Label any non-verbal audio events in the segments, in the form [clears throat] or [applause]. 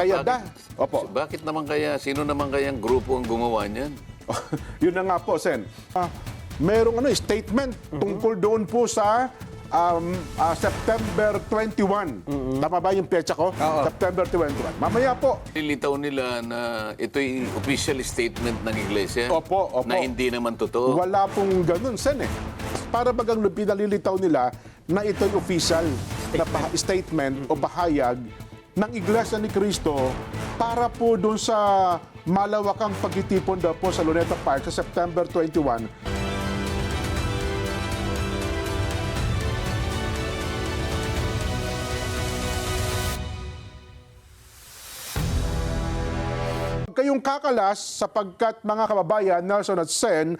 Kaya da. Opo. Bakit naman kaya, sino naman kaya ang grupo ang gumawa niyan? [laughs] Yun na nga po, Sen. Ah, merong ano, statement tungkol doon po sa um, ah, September 21. Tama ba yung petsa ko? September 21. Mamaya po. Nilitaw nila na ito'y official statement ng iglesia Opo, opo. na hindi naman totoo. Wala pong ganun, Sen eh. Para bagang pinalilitaw nila na ito'y official na pa- statement o pahayag ng Iglesia ni Cristo para po doon sa malawakang pagtitipon daw po sa Luneta Park sa September 21 kayong kakalas sapagkat mga kababayan, Nelson at Sen,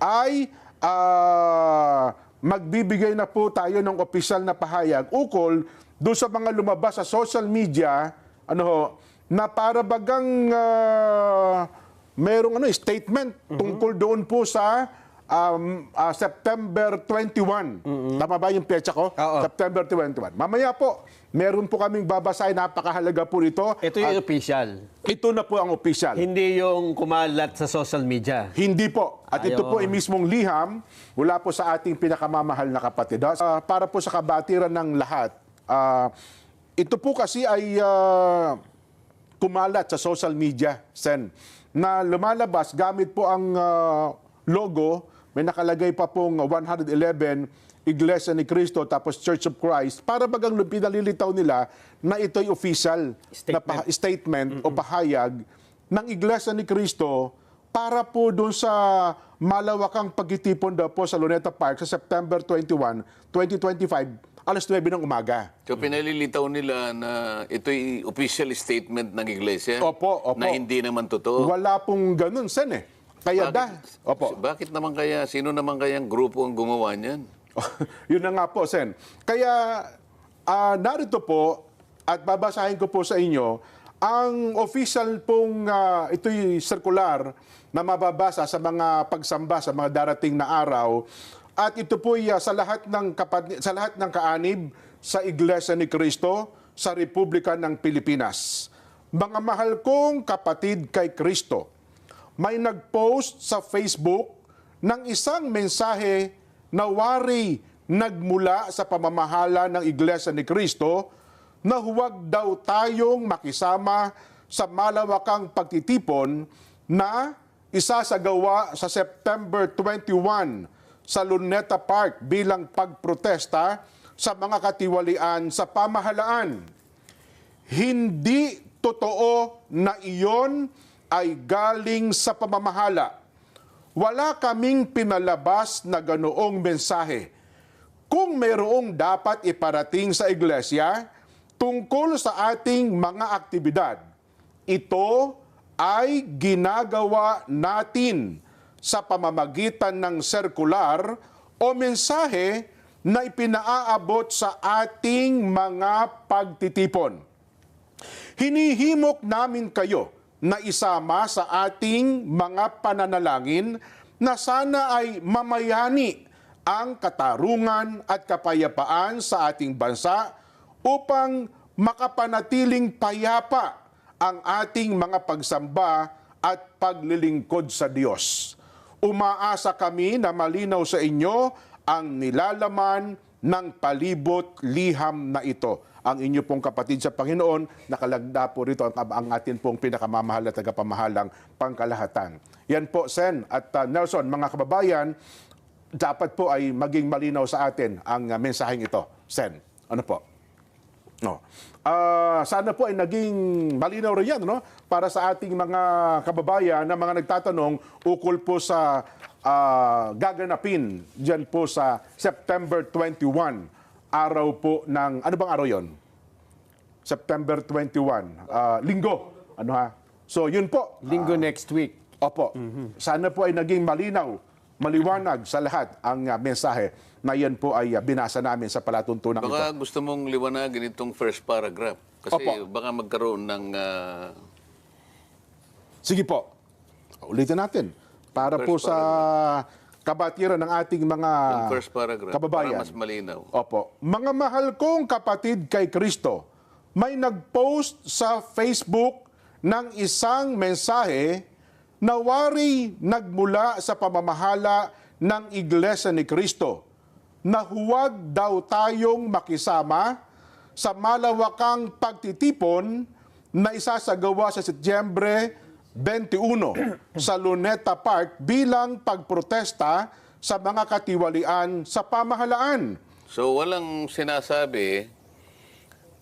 ay ah, magbibigay na po tayo ng opisyal na pahayag ukol doon sa mga lumabas sa social media ano ho, na para bagang ah, merong ano, statement tungkol doon po sa um, ah, September 21. Tama ba yung petsa ko? Oo. September 21. Mamaya po, meron po kaming babasahin. Napakahalaga po nito. Ito yung official. Ito na po ang official. Hindi yung kumalat sa social media. Hindi po. At ito Ayaw. po ay mismong liham mula po sa ating pinakamamahal na kapatid. Ah, para po sa kabatiran ng lahat, ah, ito po kasi ay ah, kumalat sa social media, Sen, na lumalabas gamit po ang ah, logo, may nakalagay pa pong 111 Iglesia ni Cristo tapos Church of Christ para bagang pinalilitaw nila na ito'y official na pa- statement o pahayag ng Iglesia ni Cristo para po doon sa malawakang pagtitipon daw po sa Luneta Park sa September 21, 2025, alas 9 ng umaga. So pinalilitaw nila na ito'y official statement ng iglesia Opo, opo. na hindi naman totoo. Wala pong ganun, Sen eh. Kaya da. Opo. Bakit naman kaya, sino naman kaya ang grupo ang gumawa niyan? [laughs] Yun na nga po, Sen. Kaya ah, narito po at babasahin ko po sa inyo ang official pong ah, ito'y circular na mababasa sa mga pagsamba sa mga darating na araw at ito po sa lahat ng kapat- sa lahat ng kaanib sa Iglesia ni Cristo sa Republika ng Pilipinas. Mga mahal kong kapatid kay Kristo, may nag-post sa Facebook ng isang mensahe na wari nagmula sa pamamahala ng Iglesia ni Cristo na huwag daw tayong makisama sa malawakang pagtitipon na isasagawa sa September 21 sa Luneta Park bilang pagprotesta sa mga katiwalian sa pamahalaan. Hindi totoo na iyon ay galing sa pamamahala. Wala kaming pinalabas na ganoong mensahe. Kung mayroong dapat iparating sa iglesia tungkol sa ating mga aktibidad, ito ay ginagawa natin sa pamamagitan ng sirkular o mensahe na ipinaaabot sa ating mga pagtitipon. Hinihimok namin kayo na isama sa ating mga pananalangin na sana ay mamayani ang katarungan at kapayapaan sa ating bansa upang makapanatiling payapa ang ating mga pagsamba at paglilingkod sa Diyos. Umaasa kami na malinaw sa inyo ang nilalaman ng palibot liham na ito. Ang inyo pong kapatid sa Panginoon, nakalagda po rito ang, ang atin pong pinakamamahal at tagapamahalang pangkalahatan. Yan po, Sen at uh, Nelson, mga kababayan, dapat po ay maging malinaw sa atin ang uh, mensaheng ito. Sen, ano po? No. Ah, sana po ay naging malinaw rin yan no? para sa ating mga kababayan na mga nagtatanong ukol po sa ah, gaganapin diyan po sa September 21, araw po ng, ano bang araw yon? September 21, ah, linggo. Ano ha? So yun po. Linggo next week. Opo. Sana po ay naging malinaw, maliwanag sa lahat ang ah, mensahe na yan po ay ah, binasa namin sa palatuntunan ito. Baka gusto mong liwanagin itong first paragraph. Kasi Opo. baka magkaroon ng ah, Sige po. Ulitin natin. Para First po sa kabatiran ng ating mga yung first paragraph kababayan. para mas malinaw. Opo. Mga mahal kong kapatid kay Kristo, may nag-post sa Facebook ng isang mensahe na wari nagmula sa pamamahala ng Iglesia ni Cristo na huwag daw tayong makisama sa malawakang pagtitipon na isasagawa sa Setyembre 21 [clears throat] sa Luneta Park bilang pagprotesta sa mga katiwalian sa pamahalaan. So walang sinasabi,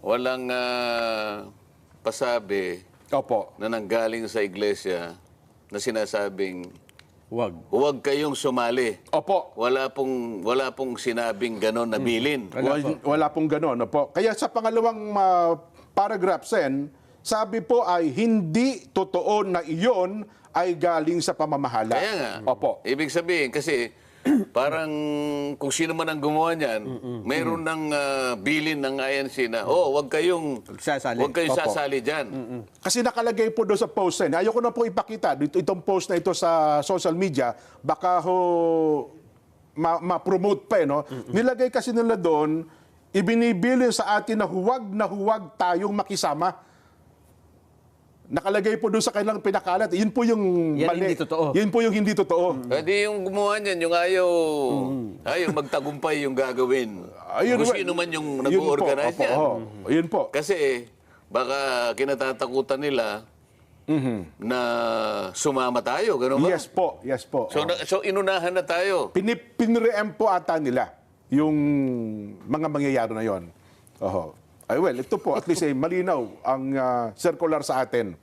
walang ah, pasabi Opo. na nanggaling sa iglesia na sinasabing Huwag. huwag kayong sumali. Opo. Wala pong wala pong sinabing ganon na bilin. Wala, wala pong gano'n. Opo. Kaya sa pangalawang ah, paragraph, Sen, sabi po ay hindi totoo na iyon ay galing sa pamamahala. Kaya nga. Opo. Ibig sabihin kasi [clears throat] parang kung sino man ang gumawa niyan, mayroon ng ah, bilin ng INC na, oh, wag kayong Sasali. wag kayong Opo. sasali diyan. Kasi nakalagay po doon sa post Sen. Ayoko na po ipakita dito itong post na ito sa social media. Baka ho ma- ma-promote pa eh, no? Nilagay kasi nila doon, ibinibilin sa atin na huwag na huwag tayong makisama. Nakalagay po doon sa kanilang pinakalat. Yun po yung Yan mali. hindi totoo. Yun po yung hindi totoo. Pwede yung gumawa niyan, yung ayaw, ayaw magtagumpay yung gagawin. Ayun, kung sino man yung yun po. nag-organize Opo, yan. oo. Yun po. Kasi baka kinatatakutan nila na sumama tayo, gano'n ba? Mm-hmm. Yes po. Yes po. So, na- so inunahan na tayo. Pinip, pinreem po ata nila yung mga mangyayari na yon. Oho. Ay well, ito po at least ay malinaw ang ah, circular sa atin.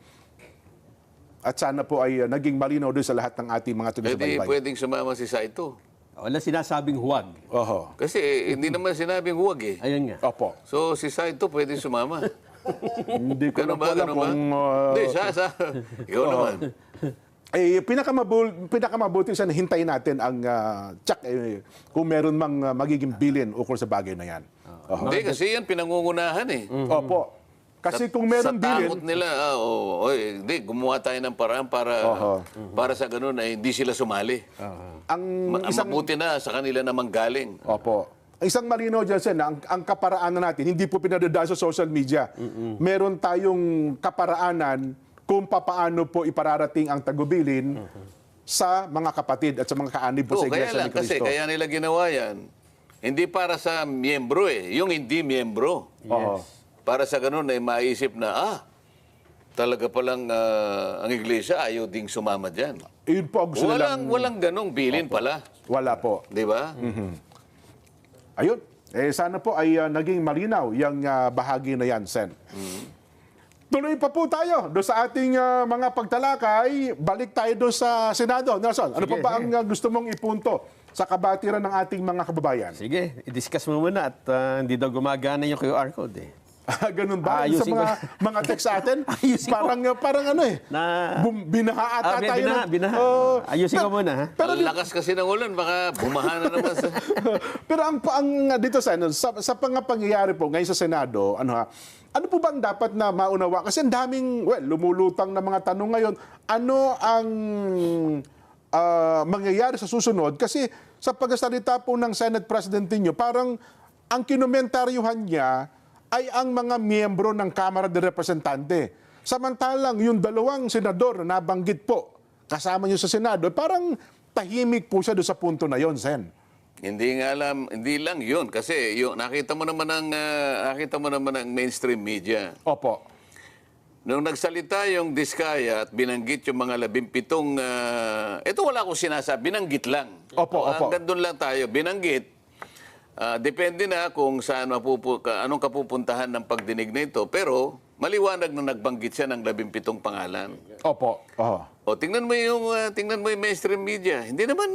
At sana po ay ah, naging malinaw doon sa lahat ng ating mga Pwede, taga-subaybay. pwedeng sumama si Saito. Wala sinasabing huwag. Oho. Kasi hindi naman sinabing huwag eh. Ayun nga. Opo. So si Saito pwede sumama. Hindi ko Ganun na po ba? alam Ganun ba? kung... ah, Hindi, sa, sa. Ikaw naman. eh, pinakamabul, pinakamabuti sana hintayin natin ang ah, check eh, kung meron mang ah, magiging bilin ukol sa bagay na yan. Oho. Hindi, kasi yan pinangungunahan eh. Opo. Kasi kung meron sa takot bilin, nila, ah, oh, oy, hindi, gumawa tayo ng paraan para Oho. para sa ganun ay hindi sila sumali. ang Ma- isang... Mabuti na sa kanila namang galing. Opo. Ang Isang malinaw dyan, Sen, ang, ang kaparaanan natin, hindi po pinadadaan sa social media. Meron tayong kaparaanan kung papaano po ipararating ang tagubilin sa mga kapatid at sa mga kaanib po sa kaya Iglesia lang, ni Cristo. kasi kaya nila ginawa yan, hindi para sa miyembro eh, yung hindi miyembro. Oo. Para sa ganun ay maisip na, ah, talaga palang ah, ang iglesia ayaw ding sumama dyan. Yun po ang gusto Walang, nilang... walang ganong bilin pala. Wala po. Di ba? Ayun. Eh, sana po ay ah, naging malinaw yung ah, bahagi na yan, Sen. Tuloy pa po tayo doon sa ating ah, mga pagtalakay. Balik tayo doon sa Senado. Nelson, ano pa Sige, ba ang ah, gusto mong ipunto sa kabatiran ng ating mga kababayan? Sige, i-discuss mo muna at ah, hindi daw gumagana yung QR code eh. Ah, ganun ba? Sa Ayusin mga, ko. mga text sa atin, [laughs] Ayusin ko. parang, parang ano eh, Na- bum, binaha ata Ah, tayo. binaha, ng- binaha. Oh, Ayusin ko pero- muna, ha? Pero, ang lakas kasi ng ulan, baka bumaha na naman sa... [laughs] pero ang, ang dito sa, ano, sa, sa pang pangyayari po ngayon sa Senado, ano ha, ano po bang dapat na maunawa? Kasi ang daming, well, lumulutang na mga tanong ngayon. Ano ang ah, mangyayari sa susunod? Kasi sa pagsasalita po ng Senate President ninyo, parang ang kinomentaryuhan niya ay ang mga miyembro ng Kamara de Representante. Samantalang yung dalawang senador na nabanggit po, kasama niyo sa Senado, parang tahimik po siya doon sa punto na yon, Sen. hindi nga alam, hindi lang yun. Kasi yung, nakita mo naman ang, ah, nakita mo naman ang mainstream media. Opo. Nung nagsalita yung Diskaya at binanggit yung mga labimpitong... ah, ito wala akong sinasabi, binanggit lang. Opo, O, opo. Hanggang doon lang tayo, binanggit. Ah, depende na kung saan mapupu, ka, anong kapupuntahan ng pagdinig na ito. Pero maliwanag na nagbanggit siya ng labimpitong pangalan. Opo. Oho. O tingnan mo yung ah, tingnan mo yung mainstream media. Hindi naman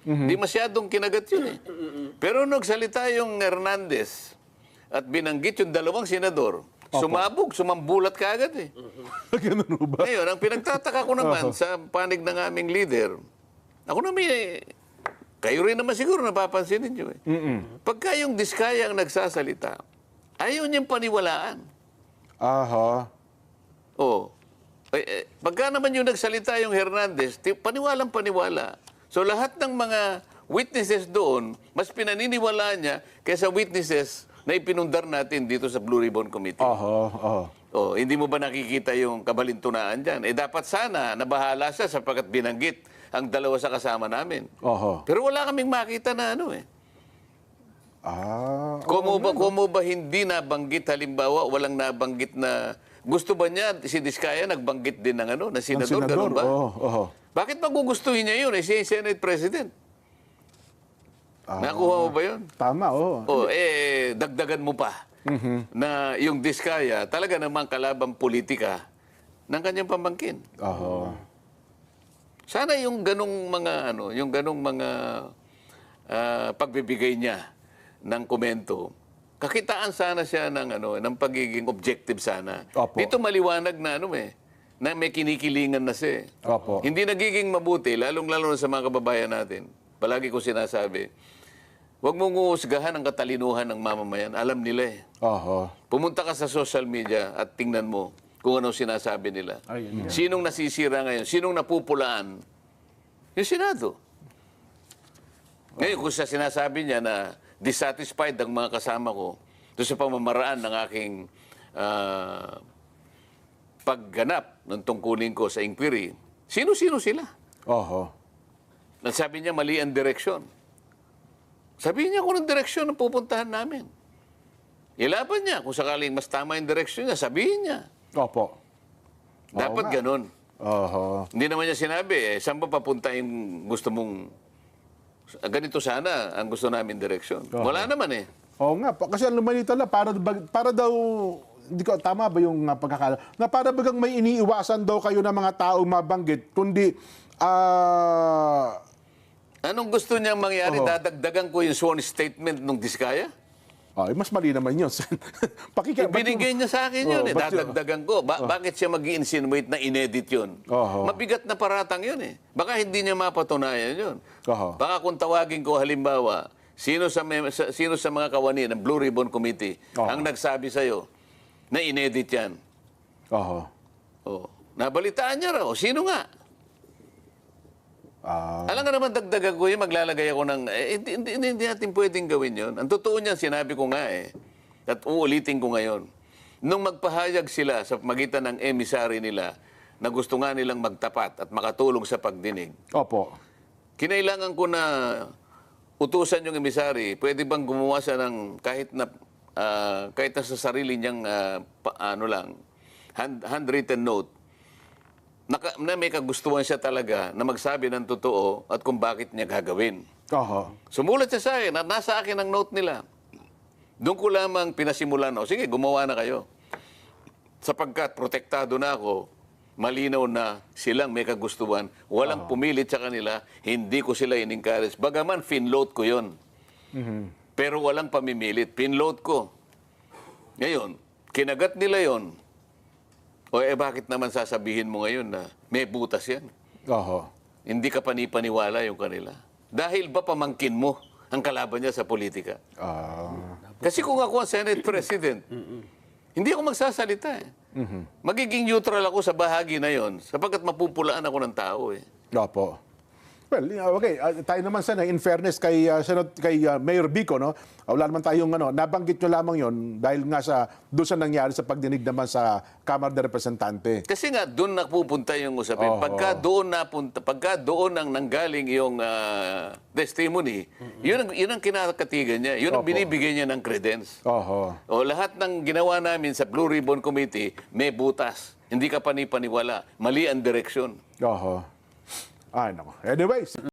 hindi masyadong kinagat yun eh. Pero nung nagsalita yung Hernandez at binanggit yung dalawang senador, sumabog, sumambulat ka agad eh. [laughs] Ganun ho ba? Ngayon, ang pinagtataka ko naman sa panig ng aming leader, ako na may, kayo rin naman siguro napapansin ninyo eh. Pagka yung diskaya ang nagsasalita, ayaw niyang paniwalaan. Aha. Oh. Eh, eh, pagka naman yung nagsalita yung Hernandez, ti- paniwalang paniwala. So lahat ng mga witnesses doon, mas pinaniniwala niya kaysa witnesses na ipinundar natin dito sa Blue Ribbon Committee. Oho, oho. Oh, hindi mo ba nakikita yung kabalintunaan dyan? Eh dapat sana nabahala siya sapagkat binanggit ang dalawa sa kasama namin. Oho. Pero wala kaming makita na ano eh. Ah, Kumo ba, kumo ba hindi nabanggit halimbawa, walang nabanggit na gusto ba niya si Diskaya nagbanggit din ng ano, na ang senador, ganun ba? Oo, oho. Bakit magugustuhin niya yun? Eh, yung Senate President. Ah. Nakuha mo ba yun? Tama, oo. O, eh, dagdagan mo pa na yung Diskaya talaga namang kalabang politika ng kanyang pamangkin. Oho. Sana yung ganong mga ano, yung ganong mga ah, pagbibigay niya ng komento, kakitaan sana siya ng ano, ng pagiging objective sana. Opo. Dito maliwanag na ano eh, na may kinikilingan na siya. eh. Opo. Hindi nagiging mabuti, lalong-lalo na sa mga kababayan natin. Palagi ko sinasabi, huwag mong uusgahan ang katalinuhan ng mamamayan. Alam nila eh. Oho. Pumunta ka sa social media at tingnan mo kung anong sinasabi nila. Ayun Sinong nasisira ngayon? Sinong napupulaan? Yung Senado. Ngayon, kung sa sinasabi niya na dissatisfied ang mga kasama ko doon sa pamamaraan ng aking ah, pagganap ng tungkulin ko sa inquiry, sino-sino sila? Oho. Nasabi niya mali ang direksyon. Sabihin niya kung anong direksyon ang pupuntahan namin. Ilaban niya. Kung sakaling mas tama yung direksyon niya, sabihin niya. Opo. Dapat ganun. Oho. Hindi naman niya sinabi, eh, saan ba papunta yung gusto mong... Ganito sana ang gusto namin direksyon. Wala naman eh. Oo nga, pa- kasi ang lumalita na para, bag- para daw, hindi ko, tama ba yung uh, pagkakala, na para bagang may iniiwasan daw kayo ng mga tao mabanggit, kundi, ah, Anong gusto niyang mangyari? Dadagdagan ko yung sworn statement ng Diskaya? ay, mas mali naman yun. [laughs] Pakikita. Binigay niya sa akin yun Oh, eh. Dadagdagan ko. Ba- Bakit siya mag insinuate na inedit yun? Oho. Mabigat na paratang yun eh. Baka hindi niya mapatunayan yun. Oho. Baka kung tawagin ko halimbawa, sino sa, may- sa- sino sa mga kawani ng Blue Ribbon Committee Oho. ang nagsabi sa'yo na inedit yan? Oho. Oh, nabalitaan niya raw. Sino nga? Ah, Alam nga naman, dagdagan ko yun, maglalagay ako ng... Eh, hindi, hindi, hindi natin pwedeng gawin yun. Ang totoo niyan, sinabi ko nga eh. At uulitin ko ngayon. Nung magpahayag sila sa magitan ng emissary nila na gusto nga nilang magtapat at makatulong sa pagdinig, opo. kinailangan ko na utusan yung emisary, pwede bang gumawa siya ng kahit na ah, kahit na sa sarili niyang ah, pa- ano lang hand, handwritten note naka, na may kagustuhan siya talaga na magsabi ng totoo at kung bakit niya gagawin. Oho. Sumulat siya sa akin at nasa akin ang note nila. Doon ko lamang pinasimulan, o sige, gumawa na kayo. Sapagkat protektado na ako, malinaw na silang may kagustuhan, walang pumilit sa kanila, hindi ko sila in-encourage. Bagaman, finload ko yon. Pero walang pamimilit, pinload ko. Ngayon, kinagat nila yon. O eh, bakit naman sasabihin mo ngayon na may butas yan? Oho. Hindi ka panipaniwala yung kanila. Dahil ba pamangkin mo ang kalaban niya sa politika? Ah, Kasi kung ako ang Senate President, hindi ako magsasalita eh. Magiging neutral ako sa bahagi na yon sapagkat mapupulaan ako ng tao eh. opo. Well, okay, ah, tayo naman sana in fairness kay ah, Senat kay ah, Mayor Bico no. ah, wala naman tayong ano, nabanggit nyo lamang 'yon dahil nga sa doon sa nangyari sa pagdinig naman sa Kamara de Representante. Kasi nga doon napupunta yung usapin. Oo. Pagka doon napunta, pagka doon ang nanggaling yung ah, testimony, yun ang yun ang kinakatigan niya. Yun ang Opo. binibigay niya ng credence. Oho. O lahat ng ginawa namin sa Blue Ribbon Committee, may butas. Hindi ka panipaniwala. Mali ang direksyon. Oho. I know. Anyways.